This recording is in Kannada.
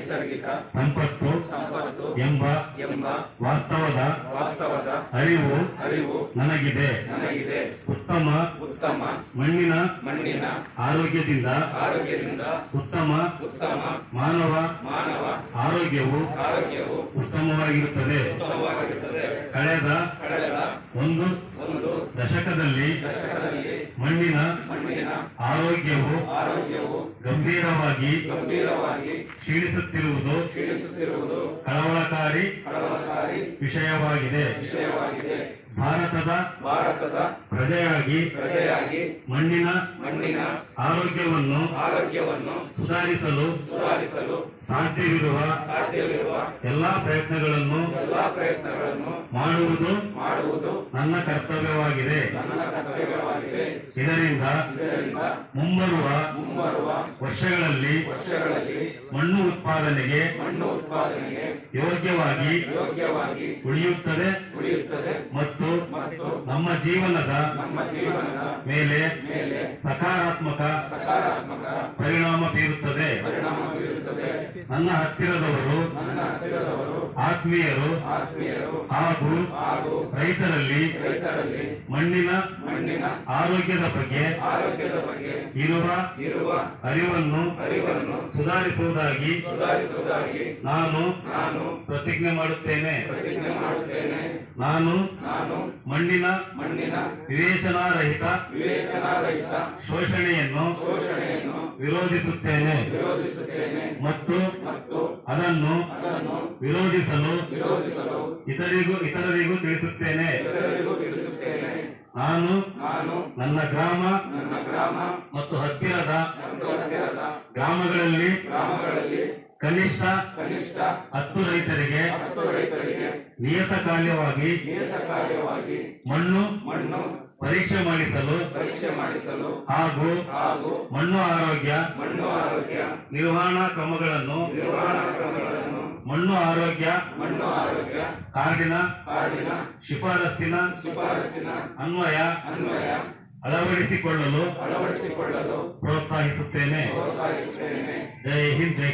ನೈಸರ್ಗಿಕ ಸಂಪತ್ತು ಸಂಪತ್ತು ಎಂಬ ಎಂಬ ವಾಸ್ತವದ ವಾಸ್ತವದ ಅರಿವು ಅರಿವು ನನಗಿದೆ. ನನಗಿದೆ. ಉತ್ತಮ ಉತ್ತಮ ಮಣ್ಣಿನ ಮಣ್ಣಿನ ಆರೋಗ್ಯದಿಂದ ಆರೋಗ್ಯದಿಂದ ಉತ್ತಮ ಉತ್ತಮ ಮಾನವ ಮಾನವ ಆರೋಗ್ಯವು ಆರೋಗ್ಯವು ಉತ್ತಮವಾಗಿರುತ್ತದೆ. ಉತ್ತಮವಾಗಿರುತ್ತದೆ. ಕಳೆದ ಕಳೆದ ಒಂದು ಒಂದು ದಶಕದಲ್ಲಿ ದಶಕದಲ್ಲಿ ಮಣ್ಣಿನ ಮಣ್ಣಿನ ಆರೋಗ್ಯವು ಆರೋಗ್ಯವು ಗಂಭೀರವಾಗಿ ಗಂಭೀರವಾಗಿ ಕ್ಷೀಣಿಸುತ್ತಿರುವುದು ಕ್ಷೀಣಿಸುತ್ತಿರುವುದು ಕಳವಳಕಾರಿ ಕಳವಳಕಾರಿ ವಿಷಯವಾಗಿದೆ. ವಿಷಯವಾಗಿದೆ. ಭಾರತದ ಭಾರತದ ಪ್ರಜೆಯಾಗಿ ಪ್ರಜೆಯಾಗಿ ಮಣ್ಣಿನ ಮಣ್ಣಿನ ಆರೋಗ್ಯವನ್ನು ಆರೋಗ್ಯವನ್ನು ಸುಧಾರಿಸಲು ಸುಧಾರಿಸಲು ಸಾಧ್ಯವಿರುವ ಸಾಧ್ಯವಿರುವ ಎಲ್ಲಾ ಪ್ರಯತ್ನಗಳನ್ನು ಎಲ್ಲಾ ಪ್ರಯತ್ನಗಳನ್ನು ಮಾಡುವುದು ಮಾಡುವುದು ನನ್ನ ಕರ್ತವ್ಯವಾಗಿದೆ. ನನ್ನ ಕರ್ತವ್ಯವಾಗಿದೆ. ಇದರಿಂದ ಮುಂಬರುವ ಮುಂಬರುವ ವರ್ಷಗಳಲ್ಲಿ ವರ್ಷಗಳಲ್ಲಿ ಮಣ್ಣು ಉತ್ಪಾದನೆಗೆ ಮಣ್ಣು ಉತ್ಪಾದನೆಗೆ ಯೋಗ್ಯವಾಗಿ ಯೋಗ್ಯವಾಗಿ ಉಳಿಯುತ್ತದೆ ಉಳಿಯುತ್ತದೆ. ಮತ್ತು ನಮ್ಮ ಜೀವನದ ಮೇಲೆ ಸಕಾರಾತ್ಮಕ ಸಕಾರಾತ್ಮಕ ಪರಿಣಾಮ ಬೀರುತ್ತದೆ. ಪರಿಣಾಮ ಬೀರುತ್ತದೆ. ನನ್ನ ಹತ್ತಿರದವರು ನನ್ನ ಹತ್ತಿರದವರು ಆತ್ಮೀಯರು ಆತ್ಮೀಯರು ಹಾಗೂ ಹಾಗೂ ರೈತರಲ್ಲಿ ರೈತರಲ್ಲಿ ಮಣ್ಣಿನ ಮಣ್ಣಿನ ಆರೋಗ್ಯದ ಬಗ್ಗೆ ಆರೋಗ್ಯದ ಬಗ್ಗೆ ಇರುವ ಇರುವ ಅರಿವನ್ನು ಅರಿವನ್ನು ಸುಧಾರಿಸುವುದಾಗಿ ಸುಧಾರಿಸುವುದಾಗಿ ನಾನು ನಾನು ಪ್ರತಿಜ್ಞೆ ಮಾಡುತ್ತೇನೆ. ಪ್ರತಿಜ್ಞೆ ಮಾಡುತ್ತೇನೆ. ನಾನು ನಾನು ಮಣ್ಣಿನ ಮಣ್ಣಿನ ವಿವೇಚನಾರಹಿತ ವಿವೇಚನಾರಹಿತ ಶೋಷಣೆಯನ್ನು ಶೋಷಣೆಯನ್ನು ವಿರೋಧಿಸುತ್ತೇನೆ. ವಿರೋಧಿಸುತ್ತೇನೆ. ಮತ್ತು ಮತ್ತು ಅದನ್ನು ವಿರೋಧಿಸಲು ವಿರೋಧಿಸಲು ಇತರಿಗೂ ಇತರರಿಗೂ ತಿಳಿಸುತ್ತೇನೆ. ಇತರರಿಗೂ ತಿಳಿಸುತ್ತೇನೆ. ನಾನು ನಾನು ನನ್ನ ಗ್ರಾಮ ಮತ್ತು ಹತ್ತಿರದ ಮತ್ತು ಹತ್ತಿರದ ಗ್ರಾಮಗಳಲ್ಲಿ ಗ್ರಾಮಗಳಲ್ಲಿ ಕನಿಷ್ಠ ಕನಿಷ್ಠ ಹತ್ತು ರೈತರಿಗೆ ಹತ್ತು ರೈತರಿಗೆ ನಿಯತಕಾಲ್ಯವಾಗಿ ನಿಯತಕಾಲ್ಯವಾಗಿ ಮಣ್ಣು ಮಣ್ಣು ಪರೀಕ್ಷೆ ಮಾಡಿಸಲು ಪರೀಕ್ಷೆ ಮಾಡಿಸಲು ಹಾಗೂ ಹಾಗೂ ಮಣ್ಣು ಆರೋಗ್ಯ ಮಣ್ಣು ಆರೋಗ್ಯ ನಿರ್ವಹಣಾ ಕ್ರಮಗಳನ್ನು ನಿರ್ವಹಣಾ ಕ್ರಮಗಳನ್ನು ಮಣ್ಣು ಆರೋಗ್ಯ ಮಣ್ಣು ಆರೋಗ್ಯ ಕಾರ್ಡಿನ ಕಾರ್ಡಿನ ಶಿಫಾರಸ್ಸಿನ ಶಿಫಾರಸ್ಸಿನ ಅನ್ವಯ ಅನ್ವಯ ಅಳವಡಿಸಿಕೊಳ್ಳಲು ಅಳವಡಿಸಿಕೊಳ್ಳಲು ಪ್ರೋತ್ಸಾಹಿಸುತ್ತೇನೆ. ಪ್ರೋತ್ಸಾಹಿಸುತ್ತೇನೆ. ಜೈ ಹಿಂದ್ ಜೈ